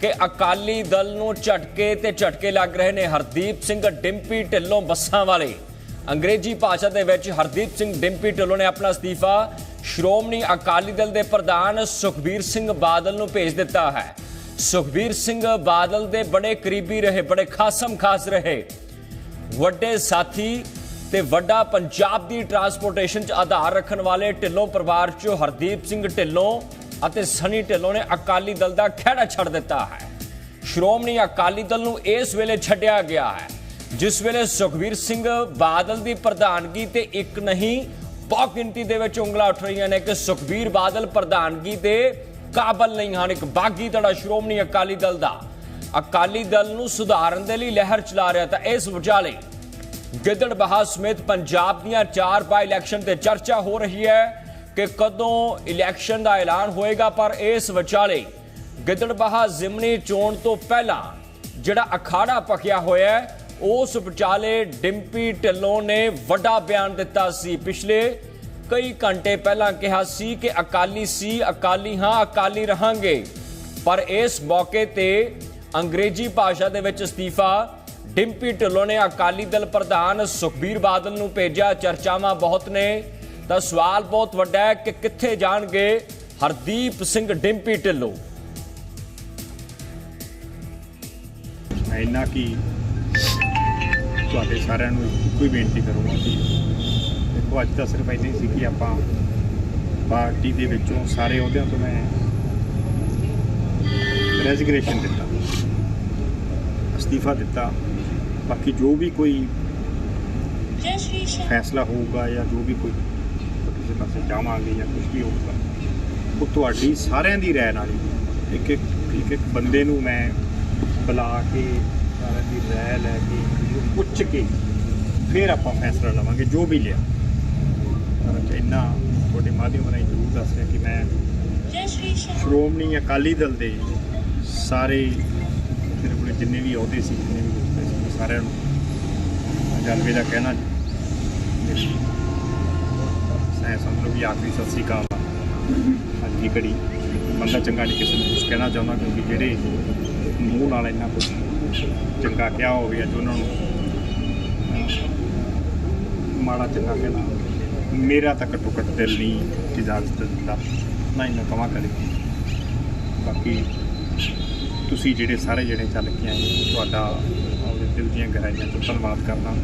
ਕਿ ਅਕਾਲੀ ਦਲ ਨੂੰ ਝਟਕੇ ਤੇ ਝਟਕੇ ਲੱਗ ਰਹੇ ਨੇ। ਹਰਦੀਪ ਸਿੰਘ ਡਿੰਪੀ ਢਿੱਲੋਂ ਬੱਸਾਂ ਵਾਲੇ। ਅੰਗਰੇਜ਼ੀ ਭਾਸ਼ਾ ਦੇ ਵਿੱਚ ਹਰਦੀਪ ਸਿੰਘ ਡਿੰਪੀ ਢਿੱਲੋਂ ਨੇ ਆਪਣਾ ਅਸਤੀਫਾ। ਸ਼੍ਰੋਮਣੀ ਅਕਾਲੀ ਦਲ ਦੇ ਪ੍ਰਧਾਨ ਸੁਖਬੀਰ ਸਿੰਘ ਬਾਦਲ ਨੂੰ ਭੇਜ ਦਿੱਤਾ ਹੈ। ਸੁਖਬੀਰ ਸਿੰਘ ਬਾਦਲ ਦੇ ਬੜੇ ਕਰੀਬੀ ਰਹੇ, ਬੜੇ ਖਾਸਮ ਖਾਸ ਰਹੇ। ਵੱਡੇ ਸਾਥੀ ਤੇ ਵੱਡਾ ਪੰਜਾਬ ਦੀ ਟਰਾਂਸਪੋਰਟੇਸ਼ਨ 'ਚ ਆਧਾਰ ਰੱਖਣ ਵਾਲੇ ਢਿੱਲੋਂ ਪਰਿਵਾਰ 'ਚੋਂ ਹਰਦੀਪ ਸਿੰਘ ਢਿੱਲੋਂ ਅਤੇ ਸਨੀ ਢਿੱਲੋਂ ਨੇ ਅਕਾਲੀ ਦਲ ਦਾ ਖਹਿੜਾ ਛੱਡ ਦਿੱਤਾ ਹੈ। ਸ਼੍ਰੋਮਣੀ ਅਕਾਲੀ ਦਲ ਨੂੰ ਇਸ ਵੇਲੇ ਛੱਡਿਆ ਗਿਆ ਹੈ, ਜਿਸ ਵੇਲੇ ਸੁਖਬੀਰ ਸਿੰਘ ਬਾਦਲ ਦੀ ਪ੍ਰਧਾਨਗੀ ਤੇ ਇੱਕ ਨਹੀਂ, ਬਹੁਤ ਗਿਣਤੀ ਦੇ ਵਿੱਚ ਉਂਗਲਾਂ ਉੱਠ ਰਹੀਆਂ ਨੇ ਕਿ ਸੁਖਬੀਰ ਬਾਦਲ ਪ੍ਰਧਾਨਗੀ ਦੇ ਕਾਬਲ ਨਹੀਂ ਹਨ, ਇੱਕ ਬਾਗੀ ਧੜਾ ਸ਼੍ਰੋਮਣੀ ਅਕਾਲੀ ਦਲ ਦਾ। ਅਕਾਲੀ ਦਲ ਨੂੰ ਸੁਧਾਰਨ ਦੇ ਲਈ ਲਹਿਰ ਚਲਾ ਰਿਹਾ ਤਾਂ ਇਸ ਵਿਚਾਲੇ ਗਿੱਦੜ ਬਹਾ ਸਮੇਤ ਪੰਜਾਬ ਦੀਆਂ ਚਾਰ ਬਾਈ ਇਲੈਕਸ਼ਨ ਤੇ ਚਰਚਾ ਹੋ ਰਹੀ ਹੈ। ਕਿ ਕਦੋਂ ਇਲੈਕਸ਼ਨ ਦਾ ਐਲਾਨ ਹੋਏਗਾ, ਪਰ ਇਸ ਵਿਚਾਲੇ ਗਿੱਦੜਬਾਹਾ ਜ਼ਿਮਨੀ ਚੋਣ ਤੋਂ ਪਹਿਲਾਂ ਜਿਹੜਾ ਅਖਾੜਾ ਪਕਿਆ ਹੋਇਆ ਹੈ, ਉਸ ਵਿਚਾਲੇ ਡਿੰਪੀ ਢਿੱਲੋਂ ਨੇ ਵੱਡਾ ਬਿਆਨ ਦਿੱਤਾ ਸੀ। ਪਿਛਲੇ ਕਈ ਘੰਟੇ ਪਹਿਲਾਂ ਕਿਹਾ ਸੀ ਕਿ ਅਕਾਲੀ ਸੀ, ਅਕਾਲੀ ਹਾਂ, ਅਕਾਲੀ ਰਹਾਂਗੇ। ਪਰ ਇਸ ਮੌਕੇ ਤੇ ਅੰਗਰੇਜ਼ੀ ਭਾਸ਼ਾ ਦੇ ਵਿੱਚ ਅਸਤੀਫਾ, ਡਿੰਪੀ ਢਿੱਲੋਂ ਨੇ ਅਕਾਲੀ ਦਲ ਪ੍ਰਧਾਨ ਸੁਖਬੀਰ ਬਾਦਲ ਨੂੰ ਭੇਜਿਆ। ਚਰਚਾਵਾਂ ਬਹੁਤ ਨੇ। ਤਾਂ ਸਵਾਲ ਬਹੁਤ ਵੱਡਾ ਹੈ ਕਿ ਕਿੱਥੇ ਜਾਣਗੇ ਹਰਦੀਪ ਸਿੰਘ ਡਿੰਪੀ ਢਿੱਲੋਂ। ਮੈਂ ਇੰਨਾ ਕੀ ਤੁਹਾਡੇ ਸਾਰਿਆਂ ਨੂੰ ਇੱਕੋ ਹੀ ਬੇਨਤੀ ਕਰੂੰਗਾ ਕਿ ਦੇਖੋ ਅੱਜ ਤਾਂ ਸਿਰਫ ਇੰਨੀ ਸੀ ਕਿ ਆਪਾਂ ਪਾਰਟੀ ਦੇ ਵਿੱਚੋਂ ਸਾਰੇ ਅਹੁਦਿਆਂ ਤੋਂ ਮੈਂ ਰੈਜ਼ਿਗਨੇਸ਼ਨ ਦਿੱਤਾ ਅਸਤੀਫਾ ਦਿੱਤਾ। ਬਾਕੀ ਜੋ ਵੀ ਕੋਈ ਫੈਸਲਾ ਹੋਊਗਾ ਜਾਂ ਜੋ ਵੀ ਕੋਈ ਪਾਸੇ ਜਾਵਾਂਗੇ ਜਾਂ ਕੁਝ ਵੀ ਹੋਊਗਾ। ਉਹ ਤੁਹਾਡੀ ਸਾਰਿਆਂ ਦੀ ਰਾਏ ਨਾਲ ਹੀ ਇੱਕ ਇੱਕ ਇੱਕ ਇੱਕ ਬੰਦੇ ਨੂੰ ਮੈਂ ਬੁਲਾ ਕੇ ਸਾਰਿਆਂ ਦੀ ਰਾਏ ਲੈ ਕੇ ਪੁੱਛ ਕੇ ਫਿਰ ਆਪਾਂ ਫੈਸਲਾ ਲਵਾਂਗੇ ਜੋ ਵੀ ਲਿਆ। ਇੰਨਾ ਤੁਹਾਡੇ ਮਾਧਿਅਮ ਰਾਹੀਂ ਜ਼ਰੂਰ ਦੱਸ ਰਿਹਾ ਕਿ ਮੈਂ ਸ਼੍ਰੋਮਣੀ ਅਕਾਲੀ ਦਲ ਦੇ ਸਾਰੇ ਮੇਰੇ ਕੋਲ ਜਿੰਨੇ ਵੀ ਅਹੁਦੇ ਸੀ ਜਿੰਨੇ ਵੀ ਰੁਤਬੇ ਸੀ ਸਾਰਿਆਂ ਨੂੰ। ਜਲਵੇ ਦਾ ਕਹਿਣਾ ਮੈਂ ਸਮਝ ਲਓ ਵੀ ਆਖਰੀ ਸਤਿ ਸ੍ਰੀ ਅਕਾਲ ਅੱਜ ਦੀ ਘੜੀ। ਬੰਦਾ ਚੰਗਾ ਨਹੀਂ ਕਿਸੇ ਨੂੰ ਕੁਝ ਕਹਿਣਾ ਚਾਹੁੰਦਾ ਕਿਉਂਕਿ ਜਿਹੜੇ ਮੂੰਹ ਨਾਲ ਇੰਨਾ ਕੁਝ ਚੰਗਾ ਕਿਹਾ ਹੋਵੇ ਅੱਜ ਉਹਨਾਂ ਨੂੰ ਮਾੜਾ ਚੰਗਾ ਕਹਿਣਾ ਮੇਰਾ ਤਾਂ ਘੱਟੋ ਘੱਟ ਦਿਲ ਨਹੀਂ ਇਜਾਜ਼ਤ ਦਿੰਦਾ। ਨਾ ਹੀ ਮੈਂ ਕਵਾਂ ਕਰੇ ਬਾਕੀ ਤੁਸੀਂ ਜਿਹੜੇ ਸਾਰੇ ਜਿਹੜੇ ਚੱਲ ਕੇ ਆਏ, ਤੁਹਾਡਾ ਆਪਣੇ ਦਿਲ ਦੀਆਂ ਗਹਿਰਾਈਆਂ ਤੋਂ ਧੰਨਵਾਦ ਕਰਦਾ।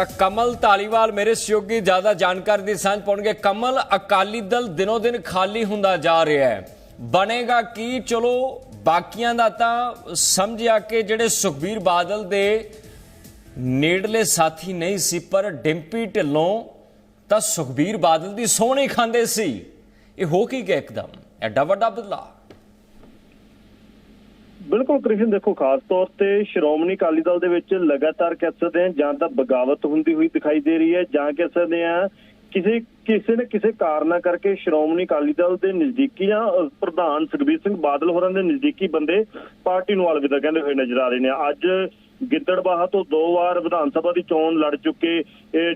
ਤਾਂ ਕਮਲ ਧਾਲੀਵਾਲ ਮੇਰੇ ਸਹਿਯੋਗੀ ਜ਼ਿਆਦਾ ਜਾਣਕਾਰੀ ਦੀ ਸਾਂਝ ਪਾਉਣਗੇ। ਕਮਲ, ਅਕਾਲੀ ਦਲ ਦਿਨੋ ਦਿਨ ਖਾਲੀ ਹੁੰਦਾ ਜਾ ਰਿਹਾ ਹੈ। ਬਣੇਗਾ ਕੀ? ਚਲੋ, ਬਾਕੀਆਂ ਦਾ ਤਾਂ ਸਮਝਿਆ ਕਿ ਜਿਹੜੇ ਸੁਖਬੀਰ ਬਾਦਲ ਦੇ ਨੇੜਲੇ ਸਾਥੀ ਨਹੀਂ ਸੀ, ਪਰ ਡਿੰਪੀ ਢਿੱਲੋਂ ਤਾਂ ਸੁਖਬੀਰ ਬਾਦਲ ਦੀ ਸੋਹਣੀ ਖਾਂਦੇ ਸੀ। ਇਹ ਹੋ ਕੀ ਗਿਆ ਇੱਕਦਮ? ਐਡਾ ਵੱਡਾ ਬਦਲਾਅ। ਬਿਲਕੁਲ ਕ੍ਰਿਸ਼ਨ, ਦੇਖੋ, ਖਾਸ ਤੌਰ ਤੇ ਸ਼੍ਰੋਮਣੀ ਅਕਾਲੀ ਦਲ ਦੇ ਵਿੱਚ ਲਗਾਤਾਰ ਕਹਿ ਸਕਦੇ ਹਾਂ ਜਾਂ ਤਾਂ ਬਗਾਵਤ ਹੁੰਦੀ ਹੋਈ ਦਿਖਾਈ ਦੇ ਰਹੀ ਹੈ ਜਾਂ ਕਹਿ ਸਕਦੇ ਹਾਂ ਕਿਸੇ ਕਿਸੇ ਨੇ ਕਿਸੇ ਕਾਰਨਾ ਕਰਕੇ ਸ਼੍ਰੋਮਣੀ ਅਕਾਲੀ ਦਲ ਦੇ ਨਜ਼ਦੀਕੀ ਜਾਂ ਪ੍ਰਧਾਨ ਸੁਖਬੀਰ ਸਿੰਘ ਬਾਦਲ ਹੋਰਾਂ ਦੇ ਨਜ਼ਦੀਕੀ ਬੰਦੇ ਪਾਰਟੀ ਨੂੰ ਅਲਵਿਦਾ ਕਹਿੰਦੇ ਹੋਏ ਨਜ਼ਰ ਆ ਰਹੇ ਨੇ। ਅੱਜ ਗਿੱਦੜਬਾਹਾ ਤੋਂ ਦੋ ਵਾਰ ਵਿਧਾਨ ਸਭਾ ਦੀ ਚੋਣ ਲੜ ਚੁੱਕੇ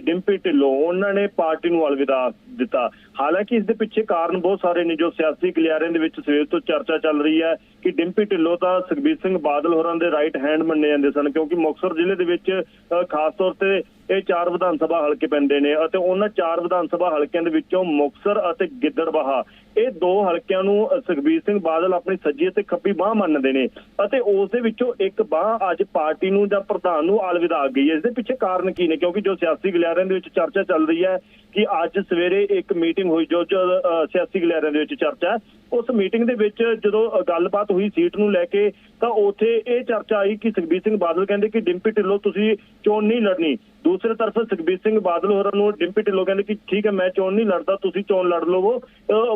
ਡਿੰਪੀ ਢਿੱਲੋਂ, ਉਹਨਾਂ ਨੇ ਪਾਰਟੀ ਨੂੰ ਅਲਵਿਦਾ ਦਿੱਤਾ। ਹਾਲਾਂਕਿ ਇਸ ਦੇ ਪਿੱਛੇ ਕਾਰਨ ਬਹੁਤ ਸਾਰੇ ਨੇ ਜੋ ਸਿਆਸੀ ਗਲਿਆਰਿਆਂ ਦੇ ਵਿੱਚ ਸਵੇਰ ਤੋਂ ਚਰਚਾ ਚੱਲ ਰਹੀ ਹੈ। ਕਿ ਡਿੰਪੀ ਢਿੱਲੋਂ ਤਾਂ ਸੁਖਬੀਰ ਸਿੰਘ ਬਾਦਲ ਹੋਰਾਂ ਦੇ ਰਾਈਟ ਹੈਂਡ ਮੰਨੇ ਜਾਂਦੇ ਸਨ ਕਿਉਂਕਿ ਮੁਕਤਸਰ ਜ਼ਿਲ੍ਹੇ ਦੇ ਵਿੱਚ ਖਾਸ ਤੌਰ ਤੇ ਇਹ ਚਾਰ ਵਿਧਾਨ ਸਭਾ ਹਲਕੇ ਪੈਂਦੇ ਨੇ ਅਤੇ ਉਹਨਾਂ ਚਾਰ ਵਿਧਾਨ ਸਭਾ ਹਲਕਿਆਂ ਦੇ ਵਿੱਚੋਂ ਮੁਕਤਸਰ ਅਤੇ ਗਿੱਦੜਬਾਹਾ ਇਹ ਦੋ ਹਲਕਿਆਂ ਨੂੰ ਸੁਖਬੀਰ ਸਿੰਘ ਬਾਦਲ ਆਪਣੀ ਸੱਜੀ ਅਤੇ ਖੱਬੀ ਬਾਹ ਮੰਨਦੇ ਨੇ ਅਤੇ ਉਸ ਦੇ ਵਿੱਚੋਂ ਇੱਕ ਬਾਹ ਅੱਜ ਪਾਰਟੀ ਨੂੰ ਜਾਂ ਪ੍ਰਧਾਨ ਨੂੰ ਅਲਵਿਦਾ ਆ ਗਈ ਹੈ। ਇਸ ਦੇ ਪਿੱਛੇ ਕਾਰਨ ਕੀ ਨੇ? ਕਿਉਂਕਿ ਜੋ ਸਿਆਸੀ ਗਲਿਆਰਿਆਂ ਦੇ ਵਿੱਚ ਚਰਚਾ ਚੱਲ ਰਹੀ ਹੈ ਕਿ ਅੱਜ ਸਵੇਰੇ ਇੱਕ ਮੀਟਿੰਗ ਹੋਈ ਜੋ ਅਹ, ਸਿਆਸੀ ਗਲਿਆਰਿਆਂ ਦੇ ਵਿੱਚ ਚਰਚਾ ਉਸ ਮੀਟਿੰਗ ਦੇ ਵਿੱਚ ਜਦੋਂ ਗੱਲਬਾਤ ਹੋਈ ਸੀਟ ਨੂੰ ਲੈ ਕੇ, ਤਾਂ ਉੱਥੇ ਇਹ ਚਰਚਾ ਆਈ ਕਿ ਸੁਖਬੀਰ ਸਿੰਘ ਬਾਦਲ ਕਹਿੰਦੇ ਕਿ ਡਿੰਪੀ ਢਿੱਲੋਂ ਤੁਸੀਂ ਚੋਣ ਨਹੀਂ ਲੜਨੀ। ਦੂਸਰੇ ਤਰਫ ਸੁਖਬੀਰ ਸਿੰਘ ਬਾਦਲ ਹੋਰਾਂ ਨੂੰ ਡਿੰਪੀ ਢਿੱਲੋਂ ਕਹਿੰਦੇ ਕਿ ਠੀਕ ਹੈ, ਮੈਂ ਚੋਣ ਨਹੀਂ ਲੜਦਾ, ਤੁਸੀਂ ਚੋਣ ਲੜ ਲਵੋ।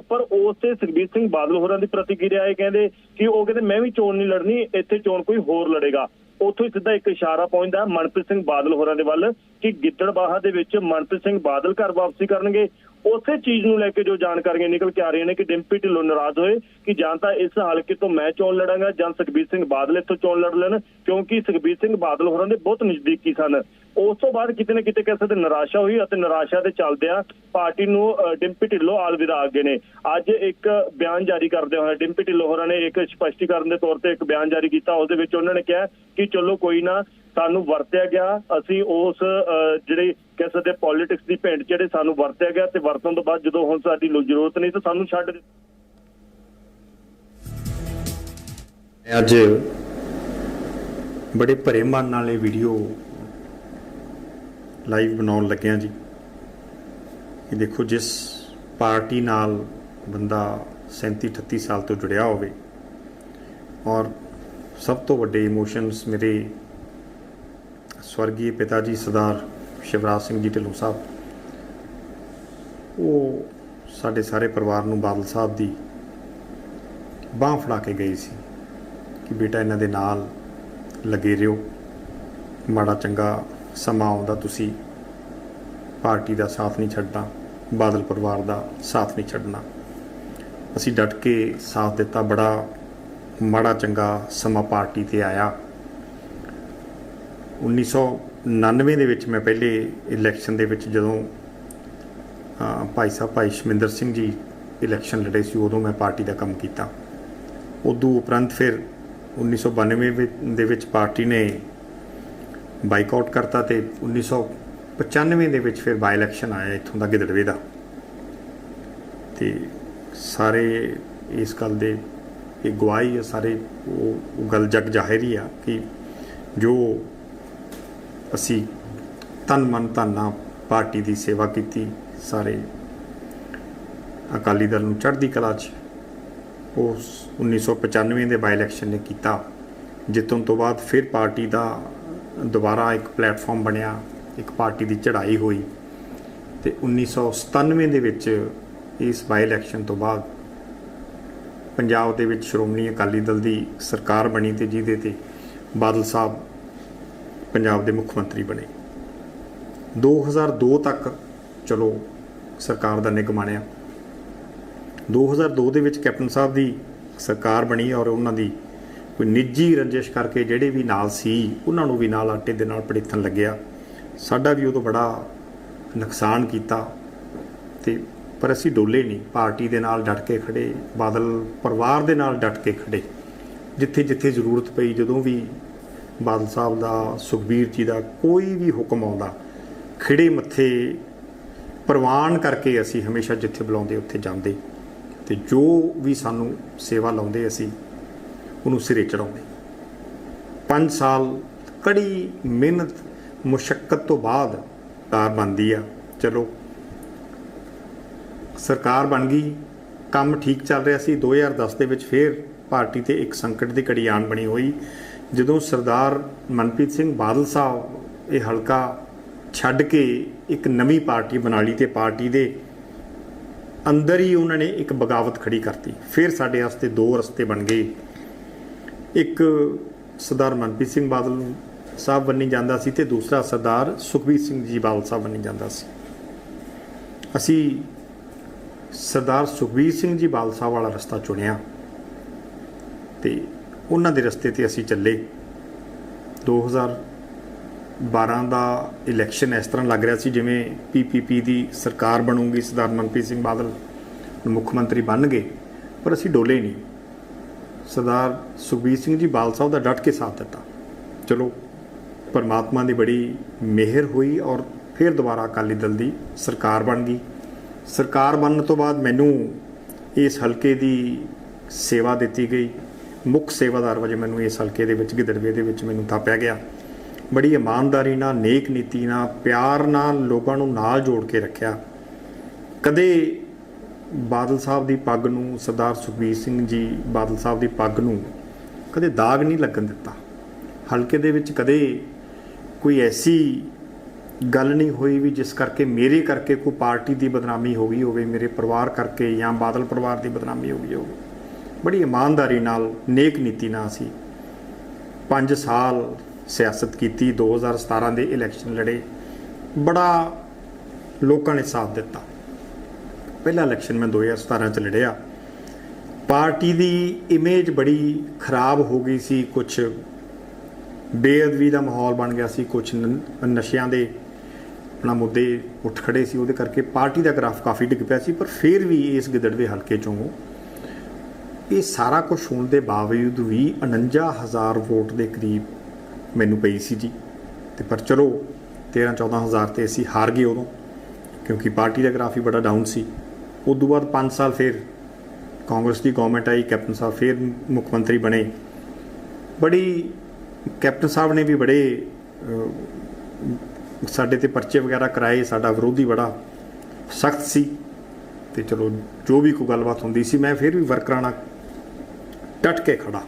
ਪਰ ਉਸ ਤੇ ਸੁਖਬੀਰ ਸਿੰਘ ਬਾਦਲ ਹੋਰਾਂ ਦੀ ਪ੍ਰਤੀਕਿਰਿਆ ਇਹ ਕਹਿੰਦੇ ਕਿ ਉਹ ਕਹਿੰਦੇ, ਮੈਂ ਵੀ ਚੋਣ ਨਹੀਂ ਲੜਨੀ, ਇੱਥੇ ਚੋਣ ਕੋਈ ਹੋਰ ਲੜੇਗਾ। ਉੱਥੋਂ ਹੀ ਸਿੱਧਾ ਇੱਕ ਇਸ਼ਾਰਾ ਪਹੁੰਚਦਾ ਮਨਪ੍ਰੀਤ ਸਿੰਘ ਬਾਦਲ ਹੋਰਾਂ ਦੇ ਵੱਲ ਕਿ ਗਿੱਦੜਬਾਹਾ ਦੇ ਵਿੱਚ ਮਨਪ੍ਰੀਤ ਸਿੰਘ ਬਾਦਲ ਘਰ ਵਾਪਸੀ ਕਰਨਗੇ। ਉਸੇ ਚੀਜ਼ ਨੂੰ ਲੈ ਕੇ ਜੋ ਜਾਣਕਾਰੀਆਂ ਨਿਕਲ ਕੇ ਆ ਰਹੀਆਂ ਨੇ ਕਿ ਡਿੰਪੀ ਢਿੱਲੋਂ ਨਾਰਾਜ਼ ਹੋਏ ਕਿ ਜਾਂ ਤਾਂ ਇਸ ਹਲਕੇ ਤੋਂ ਮੈਂ ਚੋਣ ਲੜਾਂਗਾ ਜਾਂ ਸੁਖਬੀਰ ਸਿੰਘ ਬਾਦਲ ਇੱਥੋਂ ਚੋਣ ਲੜ ਲੈਣ, ਕਿਉਂਕਿ ਸੁਖਬੀਰ ਸਿੰਘ ਬਾਦਲ ਹੋਰਾਂ ਦੇ ਬਹੁਤ ਨਜ਼ਦੀਕੀ ਸਨ। ਉਸ ਤੋਂ ਬਾਅਦ ਕਿਤੇ ਨਾ ਕਿਤੇ ਕਿਸੇ ਦੇ ਨਿਰਾਸ਼ਾ ਹੋਈ ਅਤੇ ਨਿਰਾਸ਼ਾ ਦੇ ਚੱਲਦਿਆਂ ਪਾਰਟੀ ਨੂੰ ਡਿੰਪੀ ਢਿੱਲੋਂ ਆਲਵਿਦਾ ਅੱਗੇ ਨੇ। ਅੱਜ ਇੱਕ ਬਿਆਨ ਜਾਰੀ ਕਰਦੇ ਹੋਏ ਡਿੰਪੀ ਢਿੱਲੋਂ ਹੋਰਾਂ ਨੇ ਇੱਕ ਸਪਸ਼ਟੀਕਰਨ ਦੇ ਤੌਰ ਤੇ ਇੱਕ ਬਿਆਨ ਜਾਰੀ ਕੀਤਾ। ਉਸ ਦੇ ਵਿੱਚ ਉਹਨਾਂ ਨੇ ਕਿਹਾ ਕਿ ਚਲੋ ਕੋਈ ਨਾ ਸਾਨੂੰ ਵਰਤਿਆ ਗਿਆ। ਅਸੀਂ ਉਸ ਅ, ਜਿਹੜੀ ਕਿਸੇ ਦੇ ਪੋਲਿਟਿਕਸ ਦੀ ਭੇਂਟ ਜਿਹੜੇ ਸਾਨੂੰ ਵਰਤਿਆ ਗਿਆ ਤੇ ਵਰਤਣ ਤੋਂ ਬਾਅਦ ਜਦੋਂ ਹੁਣ ਸਾਡੀ ਜ਼ਰੂਰਤ ਨਹੀਂ ਤਾਂ ਸਾਨੂੰ ਛੱਡ ਅੱਜ ਬੜੇ ਭਰੇ ਮਨ ਨਾਲ ਇਹ ਵੀਡੀਓ ਲਾਈਵ ਬਣਾਉਣ ਲੱਗਿਆ ਜੀ। ਇਹ ਦੇਖੋ, ਜਿਸ ਪਾਰਟੀ ਨਾਲ ਬੰਦਾ 37 38 ਸਾਲ ਤੋਂ ਜੁੜਿਆ ਹੋਵੇ ਔਰ ਸਭ ਤੋਂ ਵੱਡੇ ਇਮੋਸ਼ਨਸ ਮੇਰੇ ਸਵਰਗੀ ਪਿਤਾ ਜੀ ਸਰਦਾਰ ਸ਼ਿਵਰਾਜ ਸਿੰਘ ਜੀ ਢਿੱਲੋਂ ਸਾਹਿਬ, ਉਹ ਸਾਡੇ ਸਾਰੇ ਪਰਿਵਾਰ ਨੂੰ ਬਾਦਲ ਸਾਹਿਬ ਦੀ ਬਾਂਹ ਫੜਾ ਕੇ ਗਏ ਸੀ ਕਿ ਬੇਟਾ ਇਹਨਾਂ ਦੇ ਨਾਲ ਲੱਗੇ ਰਹੋ ਮਾੜਾ ਚੰਗਾ ਸਮਾਂ ਆਉਂਦਾ ਤੁਸੀਂ ਪਾਰਟੀ ਦਾ ਸਾਥ ਨਹੀਂ ਛੱਡਣਾ, ਬਾਦਲ ਪਰਿਵਾਰ ਦਾ ਸਾਥ ਨਹੀਂ ਛੱਡਣਾ। ਅਸੀਂ ਡਟ ਕੇ ਸਾਥ ਦਿੱਤਾ, ਬੜਾ ਮਾੜਾ ਚੰਗਾ ਸਮਾਂ ਪਾਰਟੀ ਤੇ ਆਇਆ। 1999 ਦੇ ਵਿੱਚ ਮੈਂ ਪਹਿਲੇ ਇਲੈਕਸ਼ਨ ਦੇ ਵਿੱਚ ਜਦੋਂ ਭਾਈ ਸਾਹਿਬ, ਭਾਈ ਸ਼ਮਿੰਦਰ ਸਿੰਘ ਜੀ ਇਲੈਕਸ਼ਨ ਲੜੇ ਸੀ, ਉਦੋਂ ਮੈਂ ਪਾਰਟੀ ਦਾ ਕੰਮ ਕੀਤਾ। ਉਦੋਂ ਉਪਰੰਤ ਫਿਰ 1992 ਵਿੱਚ- ਦੇ ਵਿੱਚ ਪਾਰਟੀ ਨੇ ਬਾਈਕਾਟ ਕਰਤਾ ਤੇ 1995 ਦੇ ਵਿੱਚ ਫਿਰ ਬਾਈ ਇਲੈਕਸ਼ਨ ਆਇਆ ਇੱਥੋਂ ਦਾ ਗਿੱਦੜਵੇ ਦਾ। ਤੇ ਸਾਰੇ ਇਸ ਗੱਲ ਦੇ ਇਹ ਗਵਾਹੀ ਆ, ਸਾਰੇ ਉਹ ਉਹ ਗੱਲ ਜਗ ਜ਼ਾਹਿਰ ਹੀ ਆ ਕਿ ਜੋ ਅਸੀਂ ਤਨ ਮਨ ਧਨ ਨਾਲ ਪਾਰਟੀ ਦੀ ਸੇਵਾ ਕੀਤੀ, ਸਾਰੇ ਅਕਾਲੀ ਦਲ ਨੂੰ ਚੜ੍ਹਦੀ ਕਲਾ 'ਚ ਉਸ 1995 ਦੇ ਬਾਈ ਇਲੈਕਸ਼ਨ ਨੇ ਕੀਤਾ। ਜਿੱਤਣ ਤੋਂ ਬਾਅਦ ਫਿਰ ਪਾਰਟੀ ਦਾ ਦੁਬਾਰਾ ਇੱਕ ਪਲੇਟਫਾਰਮ ਬਣਿਆ, ਇੱਕ ਪਾਰਟੀ ਦੀ ਚੜ੍ਹਾਈ ਹੋਈ ਤੇ 1997 ਦੇ ਵਿੱਚ ਇਸ ਬਾਈ ਇਲੈਕਸ਼ਨ ਤੋਂ ਬਾਅਦ ਪੰਜਾਬ ਦੇ ਵਿੱਚ ਸ਼੍ਰੋਮਣੀ ਅਕਾਲੀ ਦਲ ਦੀ ਸਰਕਾਰ ਬਣੀ ਤੇ ਜਿਹਦੇ ਤੇ ਬਾਦਲ ਸਾਹਿਬ ਪੰਜਾਬ ਦੇ ਮੁੱਖ ਮੰਤਰੀ ਬਣੇ। 2002 ਤੱਕ ਚਲੋ ਸਰਕਾਰ ਦਾ ਨਿਗਮ ਬਣਿਆ 2002 ਦੇ ਵਿੱਚ ਕੈਪਟਨ ਸਾਹਿਬ ਦੀ ਸਰਕਾਰ ਬਣੀ ਔਰ ਉਹਨਾਂ ਦੀ ਕੋਈ ਨਿੱਜੀ ਰੰਜਿਸ਼ ਕਰਕੇ ਜਿਹੜੇ ਵੀ ਨਾਲ ਸੀ, ਉਹਨਾਂ ਨੂੰ ਵੀ ਨਾਲ ਆਟੇ ਦੇ ਨਾਲ ਪੜੀਥਣ ਲੱਗਿਆ। ਸਾਡਾ ਵੀ ਉਦੋਂ ਬੜਾ ਨੁਕਸਾਨ ਕੀਤਾ ਤੇ ਪਰ ਅਸੀਂ ਡੋਲੇ ਨਹੀਂ, ਪਾਰਟੀ ਦੇ ਨਾਲ ਡਟ ਕੇ ਖੜੇ, ਬਾਦਲ ਪਰਿਵਾਰ ਦੇ ਨਾਲ ਡਟ ਕੇ ਖੜੇ। ਜਿੱਥੇ ਜਿੱਥੇ ਜ਼ਰੂਰਤ ਪਈ, ਜਦੋਂ ਵੀ ਬਾਦਲ ਸਾਹਿਬ ਦਾ, ਸੁਖਬੀਰ ਜੀ ਦਾ ਕੋਈ ਵੀ ਹੁਕਮ ਆਉਂਦਾ ਖਿੜੇ ਮੱਥੇ ਪ੍ਰਵਾਨ ਕਰਕੇ ਅਸੀਂ ਹਮੇਸ਼ਾ ਜਿੱਥੇ ਬੁਲਾਉਂਦੇ, ਉੱਥੇ ਜਾਂਦੇ। ਤੇ ਜੋ ਵੀ ਸਾਨੂੰ ਸੇਵਾ ਲਾਉਂਦੇ ਅਸੀਂ ਉਹਨੂੰ ਸਿਰੇ ਚੜਾਉਂਦੇ। 5 ਸਾਲ ਕੜੀ ਮਿਹਨਤ ਮੁਸ਼ਕਲ ਤੋਂ ਬਾਅਦ ਕਾਰ ਬਣਦੀ ਆ। ਚਲੋ, ਸਰਕਾਰ ਬਣ ਗਈ, ਕੰਮ ਠੀਕ ਚੱਲ ਰਿਹਾ ਸੀ। 2010 ਦੇ ਵਿੱਚ ਫੇਰ ਪਾਰਟੀ ਤੇ ਇੱਕ ਸੰਕਟ ਦੀ ਘੜੀ ਆਣ ਬਣੀ ਹੋਈ। ਜਦੋਂ ਸਰਦਾਰ ਮਨਪ੍ਰੀਤ ਸਿੰਘ ਬਾਦਲ ਸਾਹਿਬ ਇਹ ਹਲਕਾ ਛੱਡ ਕੇ ਇੱਕ ਨਵੀਂ ਪਾਰਟੀ ਬਣਾ ਲਈ ਤੇ ਪਾਰਟੀ ਦੇ ਅੰਦਰ ਹੀ ਉਹਨਾਂ ਨੇ ਇੱਕ ਬਗਾਵਤ ਖੜੀ ਕਰਤੀ। ਫਿਰ ਸਾਡੇ ਵਾਸਤੇ ਦੋ ਰਸਤੇ ਬਣ ਗਏ। ਇੱਕ ਸਰਦਾਰ ਮਨਪ੍ਰੀਤ ਸਿੰਘ ਬਾਦਲ ਸਾਹਿਬ ਬੰਨੀ ਜਾਂਦਾ ਸੀ ਤੇ ਦੂਸਰਾ ਸਰਦਾਰ ਸੁਖਬੀਰ ਸਿੰਘ ਜੀ ਬਾਦਲ ਸਾਹਿਬ ਬੰਨੀ ਜਾਂਦਾ ਸੀ। ਅਸੀਂ ਸਰਦਾਰ ਸੁਖਬੀਰ ਸਿੰਘ ਜੀ ਬਾਦਲ ਸਾਹਿਬ ਵਾਲਾ ਰਸਤਾ ਚੁਣਿਆ ਤੇ ਉਹਨਾਂ ਦੇ ਰਸਤੇ ਤੇ ਅਸੀਂ ਚੱਲੇ। 2012 ਦਾ ਇਲੈਕਸ਼ਨ ਇਸ ਤਰ੍ਹਾਂ ਲੱਗ ਰਿਹਾ ਸੀ ਜਿਵੇਂ ਪੀਪੀਪੀ ਦੀ ਸਰਕਾਰ ਬਣੂਗੀ ਸਰਦਾਰ ਮਨਪ੍ਰੀਤ ਸਿੰਘ ਬਾਦਲ ਮੁੱਖ ਮੰਤਰੀ ਬਣ ਗਏ, ਪਰ ਅਸੀਂ ਡੋਲੇ ਨਹੀਂ। ਸਰਦਾਰ ਸੁਖਬੀਰ ਸਿੰਘ ਜੀ ਬਾਲ ਸਾਹਿਬ ਦਾ ਡਟ ਕੇ ਸਾਥ ਦਿੱਤਾ। ਚਲੋ, ਪਰਮਾਤਮਾ ਦੀ ਬੜੀ ਮਿਹਰ ਹੋਈ ਔਰ ਫਿਰ ਦੁਬਾਰਾ ਅਕਾਲੀ ਦਲ ਦੀ ਸਰਕਾਰ ਬਣ ਗਈ। ਸਰਕਾਰ ਬਣਨ ਤੋਂ ਬਾਅਦ ਮੈਨੂੰ ਇਸ ਹਲਕੇ ਦੀ ਸੇਵਾ ਦਿੱਤੀ ਗਈ। ਮੁੱਖ ਸੇਵਾਦਾਰ ਵਜੋਂ ਮੈਨੂੰ ਇਸ ਹਲਕੇ ਦੇ ਵਿੱਚ, ਗਿੱਦੜਵੇ ਦੇ ਵਿੱਚ ਮੈਨੂੰ ਥਾਪਿਆ ਗਿਆ। ਬੜੀ ਇਮਾਨਦਾਰੀ ਨਾਲ, ਨੇਕ ਨੀਤੀ ਨਾਲ, ਪਿਆਰ ਨਾਲ ਲੋਕਾਂ ਨੂੰ ਨਾਲ ਜੋੜ ਕੇ ਰੱਖਿਆ। ਕਦੇ ਬਾਦਲ ਸਾਹਿਬ ਦੀ ਪੱਗ ਨੂੰ ਸਰਦਾਰ ਸੁਖਬੀਰ ਸਿੰਘ ਜੀ ਬਾਦਲ ਸਾਹਿਬ ਦੀ ਪੱਗ ਨੂੰ ਕਦੇ ਦਾਗ ਨਹੀਂ ਲੱਗਣ ਦਿੱਤਾ। ਹਲਕੇ ਦੇ ਵਿੱਚ ਕਦੇ ਕੋਈ ਐਸੀ ਗੱਲ ਨਹੀਂ ਹੋਈ ਵੀ ਜਿਸ ਕਰਕੇ ਮੇਰੇ ਕਰਕੇ ਕੋਈ ਪਾਰਟੀ ਦੀ ਬਦਨਾਮੀ ਹੋ ਗਈ ਹੋਵੇ, ਮੇਰੇ ਪਰਿਵਾਰ ਕਰਕੇ ਜਾਂ ਬਾਦਲ ਪਰਿਵਾਰ ਦੀ ਬਦਨਾਮੀ ਹੋ ਗਈ ਹੋਵੇ। ਬੜੀ ਇਮਾਨਦਾਰੀ ਨਾਲ, ਨੇਕ ਨੀਤੀ ਨਾਲ ਸੀ 5 ਸਾਲ ਸਿਆਸਤ ਕੀਤੀ 2017 ਦੇ ਇਲੈਕਸ਼ਨ ਲੜੇ। ਬੜਾ ਲੋਕਾਂ ਨੇ ਸਾਥ ਦਿੱਤਾ। ਪਹਿਲਾ ਇਲੈਕਸ਼ਨ ਮੈਂ 2017 ਚ ਲੜਿਆ। ਪਾਰਟੀ ਦੀ ਇਮੇਜ ਬੜੀ ਖਰਾਬ ਹੋ ਗਈ ਸੀ ਕੁਝ ਬੇਅਦਬੀ ਦਾ ਮਾਹੌਲ ਬਣ ਗਿਆ ਸੀ ਕੁਝ ਨਸ਼ਿਆਂ ਦੇ ਆਪਣਾ ਮੁੱਦੇ ਉੱਠ ਖੜੇ ਸੀ, ਉਹਦੇ ਕਰਕੇ ਪਾਰਟੀ ਦਾ ਗ੍ਰਾਫ ਕਾਫੀ ਡਿੱਗ ਪਿਆ ਸੀ, ਪਰ ਫਿਰ ਵੀ ਇਸ ਗਿੱਦੜਵੇ ਹਲਕੇ ਚੋਂ ਇਹ ਸਾਰਾ ਕੁਝ ਹੋਣ ਦੇ ਬਾਵਜੂਦ ਵੀ 49000 ਵੋਟ ਦੇ ਕਰੀਬ ਮੈਨੂੰ ਪਈ ਸੀ ਜੀ। ਤੇ ਪਰ ਚਲੋ 13 14000 ਤੇ ਅਸੀਂ ਹਾਰ ਗਏ ਉਦੋਂ, ਕਿਉਂਕਿ ਪਾਰਟੀ ਦਾ ਗ੍ਰਾਫ ਹੀ ਬੜਾ ਡਾਊਨ ਸੀ। ਉਸ ਤੋਂ ਬਾਅਦ 5 ਸਾਲ ਫਿਰ ਕਾਂਗਰਸ ਦੀ ਗਵਰਨਮੈਂਟ ਆਈ, ਕੈਪਟਨ ਸਾਹਿਬ ਫਿਰ ਮੁੱਖ ਮੰਤਰੀ ਬਣੇ। ਬੜੀ ਕੈਪਟਨ ਸਾਹਿਬ ਨੇ ਵੀ ਬੜੇ ਸਾਡੇ ਤੇ ਪਰਚੇ ਵਗੈਰਾ ਕਰਾਏ, ਸਾਡਾ ਵਿਰੋਧੀ ਬੜਾ ਸਖਤ ਸੀ। ਤੇ ਚਲੋ, ਜੋ ਵੀ ਕੋਈ ਗੱਲਬਾਤ ਹੁੰਦੀ ਸੀ, ਮੈਂ ਫਿਰ ਵੀ ਵਰਕਰਾਂ ਨਾਲ ਡਟ ਕੇ ਖੜਾ।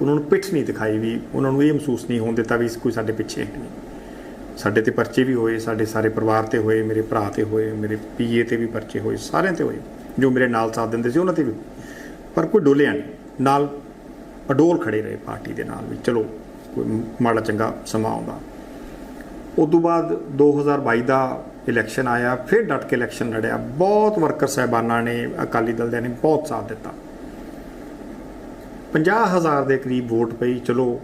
ਉਹਨਾਂ ਨੂੰ ਪਿੱਠ ਨਹੀਂ ਦਿਖਾਈ ਵੀ, ਉਹਨਾਂ ਨੂੰ ਇਹ ਮਹਿਸੂਸ ਨਹੀਂ ਹੋਣ ਦਿੱਤਾ ਵੀ ਕੋਈ ਸਾਡੇ ਪਿੱਛੇ ਹੈ ਨਹੀਂ। ਸਾਡੇ ਤੇ ਪਰਚੇ ਵੀ ਹੋਏ, ਸਾਡੇ ਸਾਰੇ ਪਰਿਵਾਰ ਤੇ ਹੋਏ, ਮੇਰੇ ਭਰਾ ਤੇ ਹੋਏ, ਮੇਰੇ ਪੀਏ ਤੇ ਵੀ ਪਰਚੇ ਹੋਏ, ਸਾਰਿਆਂ ਤੇ ਹੋਏ, ਜੋ ਮੇਰੇ ਨਾਲ ਸਾਥ ਦਿੰਦੇ ਸੀ ਉਹਨਾਂ ਤੇ ਵੀ। ਪਰ ਕੋਈ ਡੋਲਿਆ ਨਹੀਂ। ਨਾਲ ਅਡੋਲ ਖੜੇ ਰਹੇ ਪਾਰਟੀ ਦੇ ਨਾਲ ਵੀ, ਚਲੋ, ਕੋਈ ਮਾੜਾ ਚੰਗਾ ਸਮਾਂ ਆਉਂਦਾ। ਉਸ ਤੋਂ ਬਾਅਦ 2022 ਦਾ ਇਲੈਕਸ਼ਨ ਆਇਆ, ਫਿਰ ਡਟ ਕੇ ਇਲੈਕਸ਼ਨ ਲੜਿਆ। ਬਹੁਤ ਵਰਕਰ ਸਹਿਬਾਨਾਂ ਨੇ, ਅਕਾਲੀ ਦਲ ਦੇ ਨੇ, ਬਹੁਤ ਸਾਥ ਦਿੱਤਾ। 50000 ਦੇ ਕਰੀਬ ਵੋਟ ਪਈ, ਚਲੋ,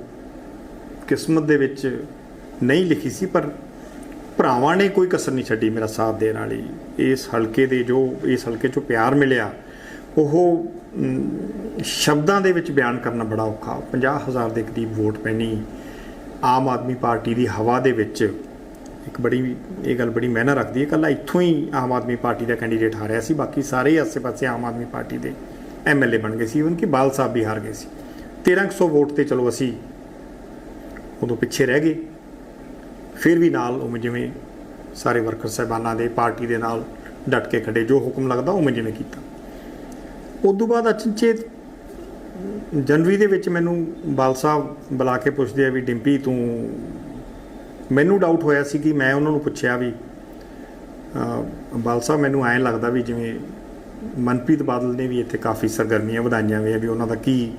ਕਿਸਮਤ ਦੇ ਵਿੱਚ ਨਹੀਂ ਲਿਖੀ ਸੀ, ਪਰ ਭਰਾਵਾਂ ਨੇ ਕੋਈ ਕਸਰ ਨਹੀਂ ਛੱਡੀ ਮੇਰਾ ਸਾਥ ਦੇਣ ਵਾਲੀ। ਇਸ ਹਲਕੇ ਦੇ ਜੋ, ਇਸ ਹਲਕੇ ਚੋਂ ਪਿਆਰ ਮਿਲਿਆ, ਉਹ ਸ਼ਬਦਾਂ ਦੇ ਵਿੱਚ ਬਿਆਨ ਕਰਨਾ ਬੜਾ ਔਖਾ। 50000 ਦੇ ਕਰੀਬ ਵੋਟ ਪੈਣੀ ਆਮ ਆਦਮੀ ਪਾਰਟੀ ਦੀ ਹਵਾ ਦੇ ਵਿੱਚ। ਇੱਕ ਬੜੀ, ਇਹ ਗੱਲ ਬੜੀ ਮਾਇਨਾ ਰੱਖਦੀ ਹੈ। ਕੱਲਾ ਇੱਥੋਂ ਹੀ ਆਮ ਆਦਮੀ ਪਾਰਟੀ ਦਾ ਕੈਂਡੀਡੇਟ ਹਾਰਿਆ ਸੀ। ਬਾਕੀ ਸਾਰੇ ਆਸੇ-ਪਾਸੇ ਆਮ ਆਦਮੀ ਪਾਰਟੀ ਦੇ ਐਮਐਲਏ ਬਣ ਗਏ ਸੀ। ਇਵਨ ਕਿ ਬਾਲ ਸਾਹਿਬ ਵੀ ਹਾਰ ਗਏ ਸੀ। 1300 ਵੋਟ ਤੇ ਚਲੋ ਅਸੀਂ ਉਦੋਂ ਪਿੱਛੇ ਰਹਿ ਗਏ। ਫਿਰ ਵੀ ਨਾਲ ਉਵੇਂ ਜਿਵੇਂ ਸਾਰੇ ਵਰਕਰ ਸਹਿਬਾਨਾਂ ਦੇ, ਪਾਰਟੀ ਦੇ ਨਾਲ ਡਟ ਕੇ ਖੜੇ, ਜੋ ਹੁਕਮ ਲੱਗਦਾ ਉਵੇਂ ਜਿਵੇਂ ਕੀਤਾ ਉਸ ਤੋਂ ਬਾਅਦ ਅਚਨਚੇਤ ਜਨਵਰੀ ਦੇ ਵਿੱਚ ਮੈਨੂੰ ਬਾਲ ਸਾਹਿਬ ਬੁਲਾ ਕੇ ਪੁੱਛਦੇ ਆ ਵੀ, ਡਿੰਪੀ, ਤੂੰ ਮੈਨੂੰ ਡਾਊਟ ਹੋਇਆ ਸੀ ਕਿ ਮੈਂ ਉਹਨਾਂ ਨੂੰ ਪੁੱਛਿਆ ਵੀ ਬਾਲ ਸਾਹਿਬ, ਮੈਨੂੰ ਐਂ ਲੱਗਦਾ ਵੀ ਜਿਵੇਂ ਮਨਪ੍ਰੀਤ ਬਾਦਲ ਨੇ ਵੀ ਇੱਥੇ ਕਾਫੀ ਸਰਗਰਮੀਆਂ ਵਧਾਈਆਂ ਹੋਈਆਂ ਵੀ ਉਹਨਾਂ ਦਾ ਕੀ